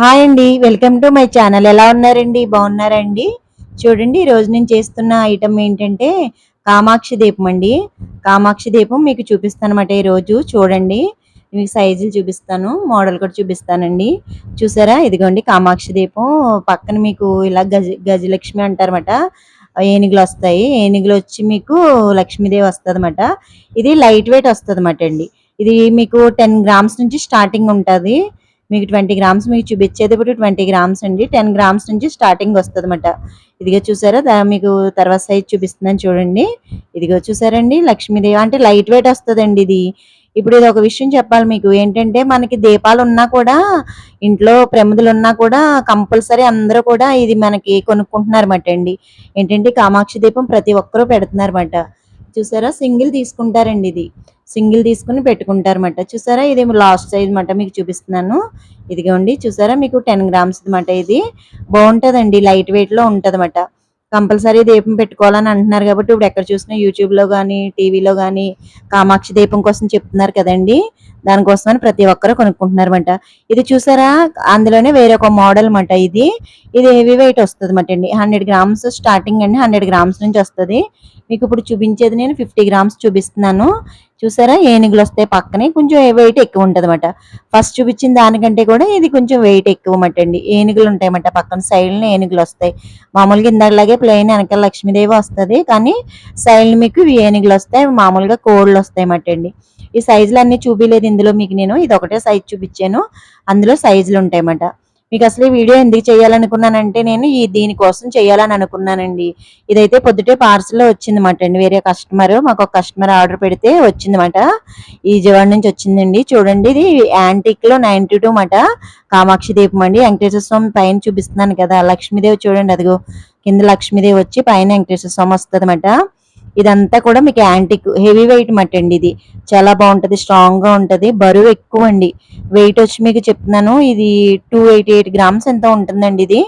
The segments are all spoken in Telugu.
హాయ్ అండి వెల్కమ్ టు మై ఛానల్. ఎలా ఉన్నారండి? బాగున్నారండి? చూడండి ఈ రోజు నేను చేస్తున్న ఐటమ్ ఏంటంటే కామాక్షి దీపం అండి. కామాక్షి దీపం మీకు చూపిస్తాను అనమాట ఈరోజు చూడండి మీకు సైజులు చూపిస్తాను మోడల్ కూడా చూపిస్తానండి. చూసారా? ఇదిగోండి కామాక్షి దీపం. పక్కన మీకు ఇలా గజ గజలక్ష్మి అంటారన్నమాట. ఏనుగులు వస్తాయి. ఏనుగులు వచ్చి మీకు లక్ష్మీదేవి వస్తుంది ఇది లైట్ వెయిట్ వస్తుంది అండి. ఇది మీకు టెన్ గ్రామ్స్ నుంచి స్టార్టింగ్ ఉంటుంది. మీకు ట్వంటీ గ్రామ్స్ మీకు చూపించేది ఇప్పుడు ట్వంటీ గ్రామ్స్ అండి. టెన్ గ్రామ్స్ నుంచి స్టార్టింగ్ వస్తుంది అనమాట ఇదిగో చూసారా? మీకు తర్వాత సైజ్ చూపిస్తుందని చూడండి. ఇదిగో చూసారండి లక్ష్మీదేవి అంటే లైట్ వెయిట్ వస్తుందండి ఇది. ఇప్పుడు ఇది ఒక విషయం చెప్పాలి మీకు. ఏంటంటే మనకి దీపాలు ఉన్నా కూడా ఇంట్లో ప్రమిదలు ఉన్నా కూడా కంపల్సరీ అందరూ కూడా ఇది మనకి కొనుక్కుంటున్నారు అండి. ఏంటంటే కామాక్షి దీపం ప్రతి ఒక్కరూ పెడుతున్నారు అన్నమాట చూసారా? సింగిల్ తీసుకుంటారండి ఇది. సింగిల్ తీసుకుని పెట్టుకుంటారన్నమాట. చూసారా? ఇది లాస్ట్ సైజ్ మాట మీకు చూపిస్తున్నాను. ఇదిగోండి చూసారా? మీకు టెన్ గ్రామ్స్ అనమాట ఇది. బాగుంటుందండి లైట్ వెయిట్లో ఉంటదన్నమాట. కంపల్సరీ దీపం పెట్టుకోవాలని అంటున్నారు కాబట్టి ఇప్పుడు ఎక్కడ చూసినా యూట్యూబ్లో కానీ టీవీలో కానీ కామాక్షి దీపం కోసం చెప్తున్నారు కదండి. దానికోసమని ప్రతి ఒక్కరు కొనుక్కుంటున్నారు అనమాట ఇది చూసారా? అందులోనే వేరే ఒక మోడల్ అనమాట ఇది. ఇది హెవీ వెయిట్ వస్తుంది అనమాట అండి. హండ్రెడ్ గ్రామ్స్ స్టార్టింగ్ అండి. హండ్రెడ్ గ్రామ్స్ నుంచి వస్తుంది. మీకు ఇప్పుడు చూపించేది నేను ఫిఫ్టీ గ్రామ్స్ చూపిస్తున్నాను. చూసారా? ఏనుగులు వస్తాయి పక్కనే కొంచెం వెయిట్ ఎక్కువ ఉంటుంది అనమాట ఫస్ట్ చూపించిన దానికంటే కూడా ఇది కొంచెం వెయిట్ ఎక్కువ అన్నమాట అండి ఏనుగులు ఉంటాయన్నమాట పక్కన సైడ్ ఏనుగులు వస్తాయి. మామూలుగా ఇందాకలాగే ప్లెయిన్ వెనకాల లక్ష్మీదేవి వస్తుంది కానీ సైడ్ మీకు ఇవి ఏనుగులు వస్తాయి మామూలుగా కోళ్ళు వస్తాయి అన్నమాట అండి. ఈ సైజులు అన్ని చూపించలేదు ఇందులో మీకు నేను. ఇది ఒకటే సైజ్ చూపించాను. అందులో సైజులు ఉంటాయన్నమాట. మీకు అసలు ఈ వీడియో ఎందుకు చేయాలనుకున్నానంటే నేను ఈ దీనికోసం చేయాలని అనుకున్నానండి. ఇదైతే పొద్దుటే పార్సల్లో వచ్చిందన్నమాట అండి. వేరే కస్టమర్ మాకు ఒక కస్టమర్ ఆర్డర్ పెడితే వచ్చిందన్నమాట. ఈ విజయవాడ నుంచి వచ్చిందండి. చూడండి ఇది యాంటిక్లో నైన్టీ టూ మాట కామాక్షి దీపం అండి. వెంకటేశ్వర స్వామి పైన చూపిస్తున్నాను కదా లక్ష్మీదేవి చూడండి అదిగో. కింద లక్ష్మీదేవి వచ్చి పైన వెంకటేశ్వర స్వామి వస్తుంది ఇదంతా కూడా మీకు యాంటిక్ హెవీ వెయిట్ మట్ అండి ఇది. చాలా బాగుంటుంది స్ట్రాంగ్గా ఉంటుంది. బరువు ఎక్కువ అండి వెయిట్ వచ్చి మీకు చెప్తున్నాను ఇది టూ ఎయిటీ ఎయిట్ గ్రామ్స్ ఎంత ఉంటుందండి ఇది?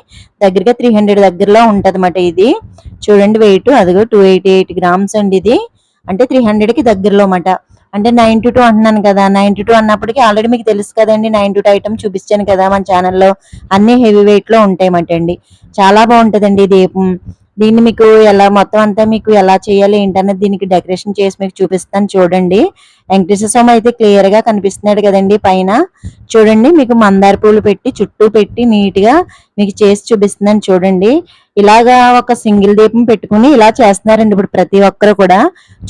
దగ్గరగా త్రీ హండ్రెడ్ దగ్గరలో ఉంటుంది ఇది. చూడండి వెయిట్ అదిగో టూ ఎయిటీ ఎయిట్ గ్రామ్స్ అండి ఇది. అంటే త్రీ హండ్రెడ్కి దగ్గరలో మాట అంటే నైన్టీ టూ అంటున్నాను కదా నైన్టీ టూ అన్నప్పటికీ ఆల్రెడీ మీకు తెలుసు కదండి నైన్టీ టూ ఐటమ్ చూపించాను కదా మన ఛానల్లో అన్ని హెవీ వెయిట్లో ఉంటాయి ఉంటాయన్నమాట అండి. చాలా బాగుంటుందండి దీపం దీన్ని మీకు ఎలా మొత్తం అంతా మీకు ఎలా చేయాలి ఏంటనేది దీనికి డెకరేషన్ చేసి మీకు చూపిస్తాను. చూడండి. వెంకటేశ్వర స్వామి అయితే క్లియర్గా కనిపిస్తున్నాడు కదండి పైన. చూడండి మీకు మందార పూలు పెట్టి చుట్టూ పెట్టి నీట్గా మీకు చేసి చూపిస్తున్నాను చూడండి. ఇలాగా ఒక సింగిల్ దీపం పెట్టుకుని ఇలా చేస్తున్నారండి ఇప్పుడు ప్రతి ఒక్కరు కూడా.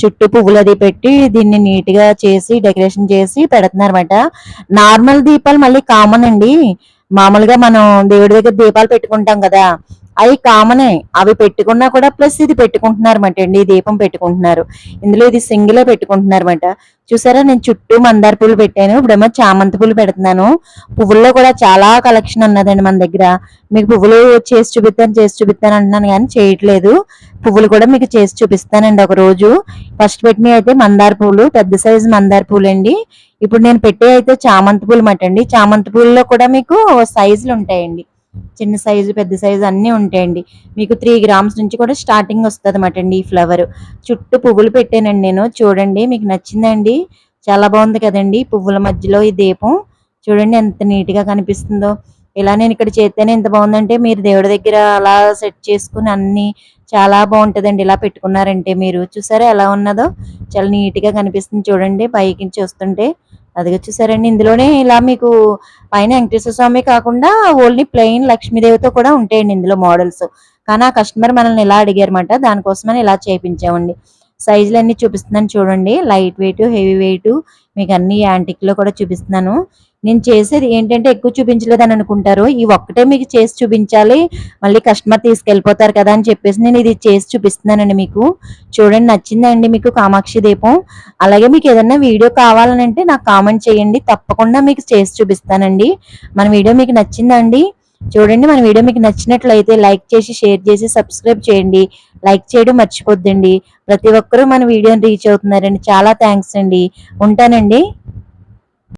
చుట్టూ పువ్వులు అది పెట్టి దీన్ని నీట్గా చేసి డెకరేషన్ చేసి పెడుతున్నారు నార్మల్ దీపాలు మళ్ళీ కామన్ అండి. మామూలుగా మనం దేవుడి దగ్గర దీపాలు పెట్టుకుంటాం కదా. అవి కామనే. అవి పెట్టుకున్నా కూడా ప్లస్ ఇది పెట్టుకుంటున్నారు అనమాట అండి దీపం పెట్టుకుంటున్నారు. ఇందులో ఇది సింగిలే పెట్టుకుంటున్నారు అనమాట చూసారా? నేను చుట్టూ మందార పూలు పెట్టాను. ఇప్పుడేమో చామంతి పూలు పెడుతున్నాను. పువ్వుల్లో కూడా చాలా కలెక్షన్ ఉన్నదండి మన దగ్గర. మీకు పువ్వులు చేసి చూపిస్తాను చేసి చూపిస్తాను అంటున్నాను కానీ చేయట్లేదు. పువ్వులు కూడా మీకు చేసి చూపిస్తానండి ఒక రోజు ఫస్ట్ పెట్టినవి అయితే మందార పూలు పెద్ద సైజు మందార పూలు అండి ఇప్పుడు నేను పెట్టే అయితే చామంతి పూలు మాట అండి. చామంతి పూలలో కూడా మీకు సైజులు ఉంటాయండి. చిన్న సైజు పెద్ద సైజు అన్నీ ఉంటాయండి. మీకు త్రీ గ్రామ్స్ నుంచి కూడా స్టార్టింగ్ వస్తుంది అనమాట అండి ఈ ఫ్లవర్ చుట్టూ పువ్వులు పెట్టానండి నేను. చూడండి మీకు నచ్చిందండి? చాలా బాగుంది కదండి పువ్వుల మధ్యలో ఈ దీపం. చూడండి ఎంత నీట్గా కనిపిస్తుందో. ఇలా నేను ఇక్కడ చేస్తేనే ఎంత బాగుందంటే మీరు దేవుడి దగ్గర అలా సెట్ చేసుకుని అన్ని చాలా బాగుంటుందండి. ఇలా పెట్టుకున్నారంటే మీరు. చూసారా ఎలా ఉన్నదో? చాలా నీట్గా కనిపిస్తుంది చూడండి. పైకి నుంచి వస్తుంటే చూసారండి ఇందులోనే ఇలా మీకు పైన వెంకటేశ్వర స్వామి కాకుండా ఓన్లీ ప్లెయిన్ లక్ష్మీదేవితో కూడా ఉంటాయండి ఇందులో మోడల్స్ కానీ ఆ కస్టమర్ మనల్ని ఇలా అడిగారన్నమాట దానికోసమని ఇలా చేయించామండి సైజులు అన్ని చూపిస్తున్నాను చూడండి. లైట్ వెయిట్ హెవీ వెయిట్ మీకు అన్ని యాంటిక్లో కూడా చూపిస్తున్నాను. నేను చేసేది ఏంటంటే ఎక్కువ చూపించలేదని అనుకుంటారు. ఈ ఒక్కటే మీకు చేసి చూపించాలి. మళ్ళీ కస్టమర్ తీసుకెళ్ళిపోతారు కదా అని చెప్పేసి నేను ఇది చేసి చూపిస్తున్నానండి మీకు. చూడండి నచ్చిందండి మీకు కామాక్షి దీపం. అలాగే మీకు ఏదైనా వీడియో కావాలని అంటే నాకు కామెంట్ చేయండి. తప్పకుండా మీకు చేసి చూపిస్తానండి. మన వీడియో మీకు నచ్చిందండి. చూడండి మన వీడియో మీకు నచ్చినట్లయితే లైక్ చేసి షేర్ చేసి సబ్స్క్రైబ్ చేయండి. లైక్ చేయడం మర్చిపోద్దండి. ప్రతి ఒక్కరూ మన వీడియోని రీచ్ అవుతున్నారండి చాలా థ్యాంక్స్ అండి. ఉంటానండి.